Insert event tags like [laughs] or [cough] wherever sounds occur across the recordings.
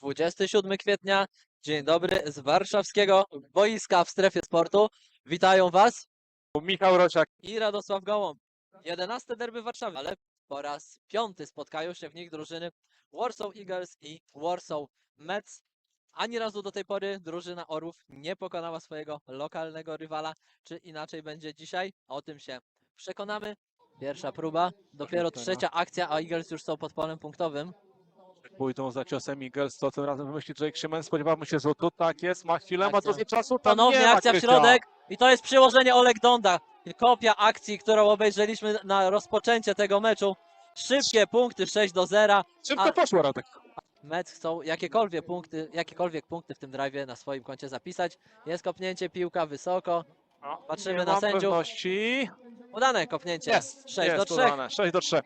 27 kwietnia. Dzień dobry z warszawskiego boiska w strefie sportu. Witają Was Michał Rosiak. i Radosław Gołąb. 11 derby Warszawy, ale po raz piąty spotkają się w nich drużyny Warsaw Eagles i Warsaw Mets. Ani razu do tej pory drużyna Orłów nie pokonała swojego lokalnego rywala. Czy inaczej będzie dzisiaj? O tym się przekonamy. Pierwsza próba, dopiero trzecia akcja, a Eagles już są pod polem punktowym. Pójdą za ciosem Eagles, to tym razem wymyśli Jake Szymen. Spodziewamy się, że tu tak jest, ma chwilę, ma Akcja. dużo czasu, tam nie Ponownie ma akcja w środek i to jest przyłożenie Oleg Donda. Kopia akcji, którą obejrzeliśmy na rozpoczęcie tego meczu. Szybkie punkty 6 do 0. Szybko A- poszło, Radek. Mets chcą jakiekolwiek punkty, jakiekolwiek punkty w tym drive na swoim koncie zapisać. Jest kopnięcie, piłka wysoko. Patrzymy nie na mam sędziów. pewności. Udane kopnięcie. Jest, 6 do jest 3. udane. 6 do 3.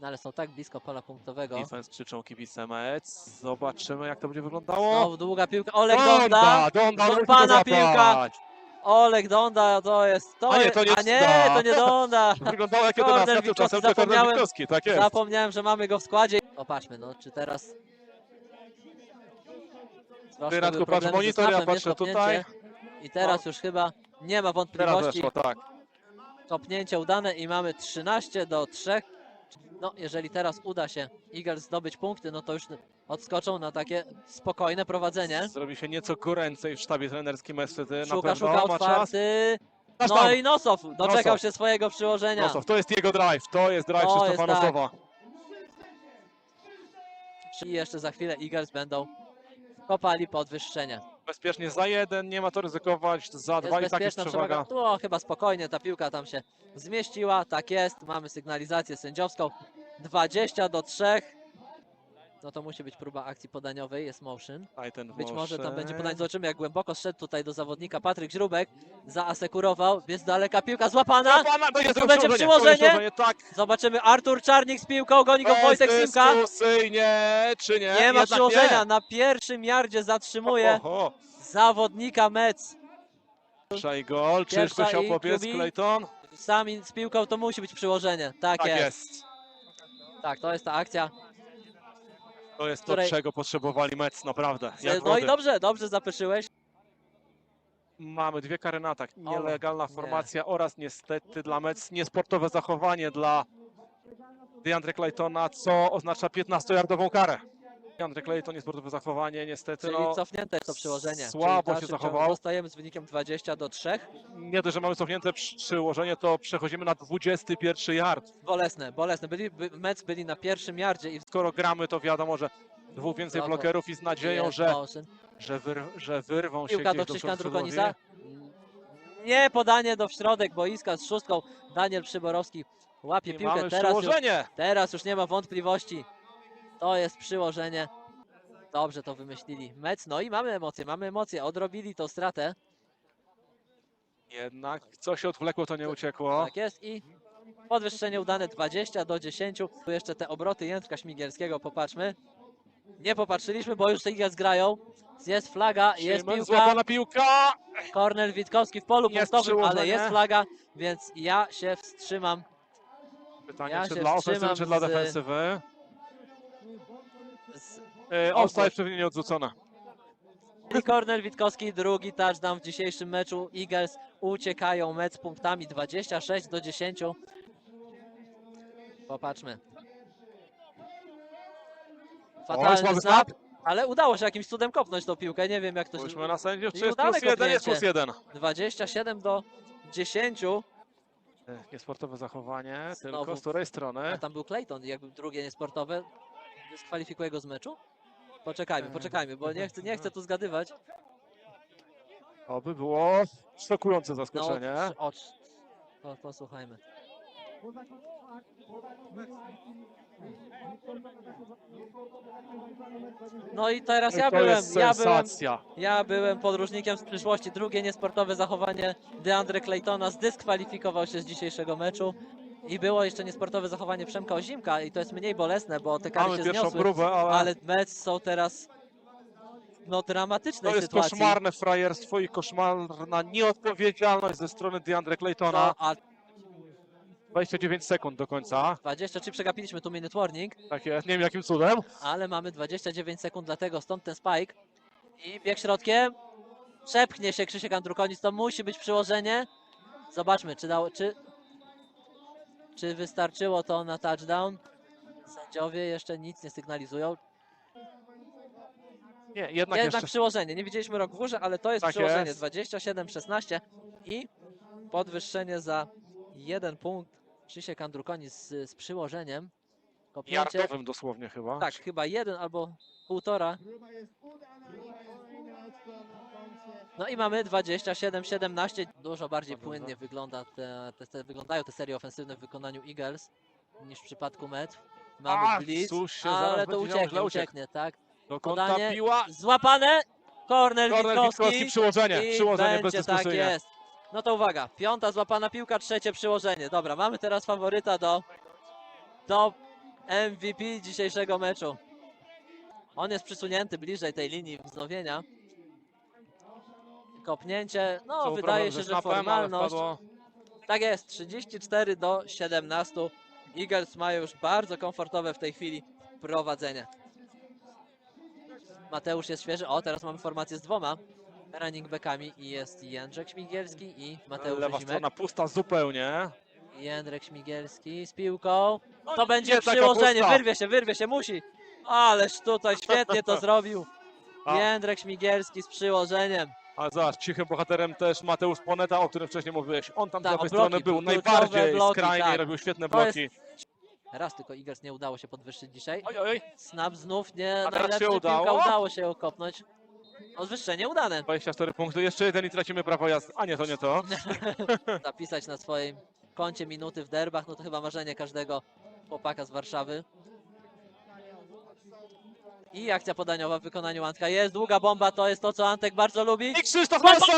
No ale są tak blisko pola punktowego. Defense krzyczą kibice Mets. Zobaczymy, jak to będzie wyglądało. Znowu długa piłka. Oleg Donda. Donda, musi to złapać. piłka. Oleg Donda to jest. To A nie, jest, to nie a nie, Donda. to nie Donda. [laughs] Wyglądało jak Korner 11, Witkowski, tymczasem to Kornel zapomniałem. Witkowski, tak jest. Zapomniałem, że mamy go w składzie. Popatrzmy, no czy teraz. Ty, Radku, były patrz problemy ze monitor, ja snapem, jest patrzę tutaj. kopnięcie. I teraz już chyba nie ma Teraz wątpliwości. weszło, tak. Kopnięcie udane i mamy 13 do 3. No, jeżeli teraz uda się Eagles zdobyć punkty, no to już odskoczą na takie spokojne prowadzenie. Zrobi się nieco goręcej w sztabie trenerskim Mets wtedy na Szuka, szuka otwarty. No tam. i Nosow doczekał Nosow. się swojego przyłożenia. Nosow, to jest jego drive, to jest drive To jest Krzysztofa tak. Nosowa. I jeszcze za chwilę Eagles będą kopali podwyższenie. Bezpiecznie za jeden, nie ma to ryzykować, za dwa i tak jest przewaga. przewaga. Tu o, chyba spokojnie ta piłka tam się zmieściła. Tak jest. Mamy sygnalizację sędziowską. 20 do 3. No to musi być próba akcji podaniowej. Jest motion. Być może tam będzie podanie. Zobaczymy jak głęboko szedł tutaj do zawodnika Patryk Źrubek. Zaasekurował. Jest daleka piłka złapana. Pana, to jest Tu to będzie przyłożenie, to tak. Zobaczymy Artur Czarnik z piłką. Goni go Wojtek Simka. Czy nie? Nie ma Jednak przyłożenia. Na pierwszym yardzie zatrzymuje Oho, zawodnika Mets. Pierwsza i gol, i chciał pobiec QB. Clayton? Sami z piłką to musi być przyłożenie. Tak, Tak jest. jest. Tak, to jest ta akcja. To jest to, Której- czego potrzebowali Mets, naprawdę. Jak no i wody. dobrze, dobrze zapeszyłeś. Mamy dwie kary na atak. O, Nielegalna nie. formacja oraz niestety dla Mets niesportowe zachowanie dla DeAndre Claytona, co oznacza 15-yardową karę. DeAndre Clayton niesportowe zachowanie, niestety Czyli no, cofnięte jest to przyłożenie. słabo Czyli się zachował. Zostajemy z wynikiem 20 do 3. nie dość, że mamy cofnięte przyłożenie, to przechodzimy na 21 yard. Bolesne, bolesne. Byli, by, Mets byli na pierwszym yardzie i Skoro gramy, to wiadomo, że dwóch więcej Brawo. blokerów i z nadzieją, że, że, wyr, że wyrwą się Piłka gdzieś do do Krzyśka przodu Drukonisa. Nie podanie do środek boiska z szóstką. Daniel Przyborowski łapie I piłkę. Teraz już, teraz już nie ma wątpliwości. To jest przyłożenie. Dobrze to wymyślili. Mets, no i mamy emocje, mamy emocje. Odrobili tą stratę. Jednak co się odwlekło, to nie uciekło. Tak jest i podwyższenie udane 20 do 10. Tu jeszcze te obroty Jędrka Śmigielskiego, popatrzmy. Nie popatrzyliśmy, bo już te Eagles grają. Jest flaga, jest Szyman, piłka. Złapana piłka. Kornel Witkowski w polu Jest punktowym, ale przyłożenie. jest flaga, więc ja się wstrzymam. Pytanie, Ja czy się dla ofensywy, wstrzymam czy dla z- defensywy. Z... E, offside pewnie nie odrzucona. I Kornel Witkowski, drugi touchdown w dzisiejszym meczu. Eagles uciekają mecz punktami 26 do 10. Popatrzmy. Fatalny słaby snap, ale udało się jakimś cudem kopnąć tą piłkę. Nie wiem jak to się... Spójrzmy na sędziów, czy jest plus jeden, jest plus jeden. 27 do 10. E, Niesportowe zachowanie, tylko Znowu. z której strony? A tam był Clayton, jakby drugie niesportowe. Dyskwalifikuje go z meczu? Poczekajmy, poczekajmy, bo nie chcę, nie chcę tu zgadywać. Oby było szokujące No, zaskoczenie. ocz. O, posłuchajmy. No i teraz ja to byłem, ja byłem, ja byłem podróżnikiem z przyszłości. Drugie niesportowe zachowanie DeAndre Claytona zdyskwalifikował się z dzisiejszego meczu. I było jeszcze niesportowe zachowanie Przemka Ozimka i to jest mniej bolesne, bo te kary Mamy się pierwszą zniosły. próbę, ale, Ale Mets są teraz no dramatycznej to jest sytuacji. koszmarne frajerstwo i koszmarna nieodpowiedzialność ze strony DeAndre Claytona. No, a 29 sekund do końca. 23 przegapiliśmy tu minute warning, Tak jest, nie wiem jakim cudem. ale mamy 29 sekund, dlatego stąd ten spike. I bieg środkiem. Przepchnie się Krzysiek Andrukonic, to musi być przyłożenie. Zobaczmy, czy, dało, czy, czy wystarczyło to na touchdown. Sędziowie jeszcze nic nie sygnalizują. Nie, jednak, Jednak jeszcze. przyłożenie. Nie widzieliśmy rok w górze, ale to jest Tak przyłożenie. jest. 27-16 i podwyższenie za jeden punkt. Krzysiek Andrukonic z, z przyłożeniem. Kopnięcie. Yardowym dosłownie chyba. Tak, chyba jeden albo półtora. No i mamy 27-17. Dużo bardziej płynnie wygląda te, te, te, wyglądają te serie ofensywne w wykonaniu Eagles niż w przypadku Met. Mamy A, blitz, cóż się zaraz ale to będzie działo, ucieknie, źle uciekł. ucieknie, tak. Do kąta podanie. piła. Złapane. Kornel Kornel Witkowski. Witkowski, przyłożenie. I Przyłożenie będzie tak jest. No to uwaga, piąta złapana piłka, trzecie przyłożenie. Dobra, mamy teraz faworyta do, do MVP dzisiejszego meczu. On jest przysunięty bliżej tej linii wznowienia. Kopnięcie, no wydaje się, że snapem, formalność. Tak jest, 34 do 17. Eagles mają już bardzo komfortowe w tej chwili prowadzenie. Mateusz jest świeży. O, teraz mamy formację z dwoma running backami i jest Jędrzek Śmigielski i Mateusz Lewa Zimek. strona pusta zupełnie. Jędrek Śmigielski z piłką. To nie będzie taka przyłożenie, pusta. wyrwie się, wyrwie się, musi. Ależ tutaj świetnie to [laughs] zrobił. A. Jędrek Śmigielski z przyłożeniem. A zobacz, cichym bohaterem też Mateusz Poneta, o którym wcześniej mówiłeś. On tam z Tak, lewej bloki, strony był najbardziej bloki, skrajnie, tak. robił świetne To jest- bloki. Raz tylko Eagles nie udało się podwyższyć dzisiaj. Oj, oj, Snap znów nie A teraz się najlepszy piłka, udało? udało się ją kopnąć. Podwyższenie udane. 24 punkty, jeszcze jeden i tracimy prawo jazdy. A nie, to nie to. [laughs] Zapisać na swoim koncie minuty w derbach, no to chyba marzenie każdego chłopaka z Warszawy. I akcja podaniowa w wykonaniu Antka jest. Długa bomba to jest to, co Antek bardzo lubi. I Krzysztof Nosa!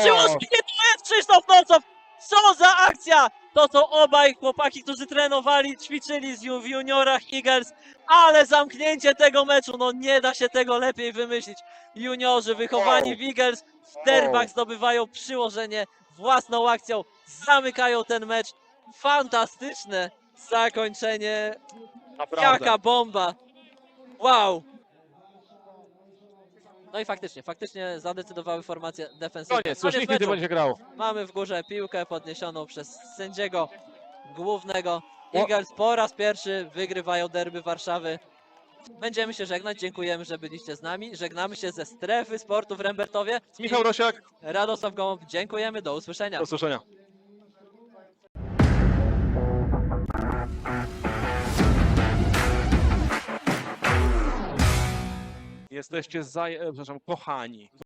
Przyłożenie to jest Krzysztof Nocow! Co za akcja! To są obaj chłopaki, którzy trenowali, ćwiczyli z w juniorach Eagles, ale zamknięcie tego meczu, no nie da się tego lepiej wymyślić. Juniorzy wychowani w Eagles w derbach zdobywają przyłożenie własną akcją, zamykają ten mecz. Fantastyczne zakończenie, Naprawdę. jaka bomba! Wow! No i faktycznie, faktycznie zadecydowały formacje defensywne. Koniec, już nikt nie meczu. będzie grał. Mamy w górze piłkę podniesioną przez sędziego głównego. Eagles po raz pierwszy wygrywają derby Warszawy. Będziemy się żegnać, dziękujemy, że byliście z nami. Żegnamy się ze strefy sportu w Rembertowie. Michał Rosiak, Radosław Gołąb, dziękujemy, do usłyszenia. do usłyszenia. Jesteście zaj... e, kochani.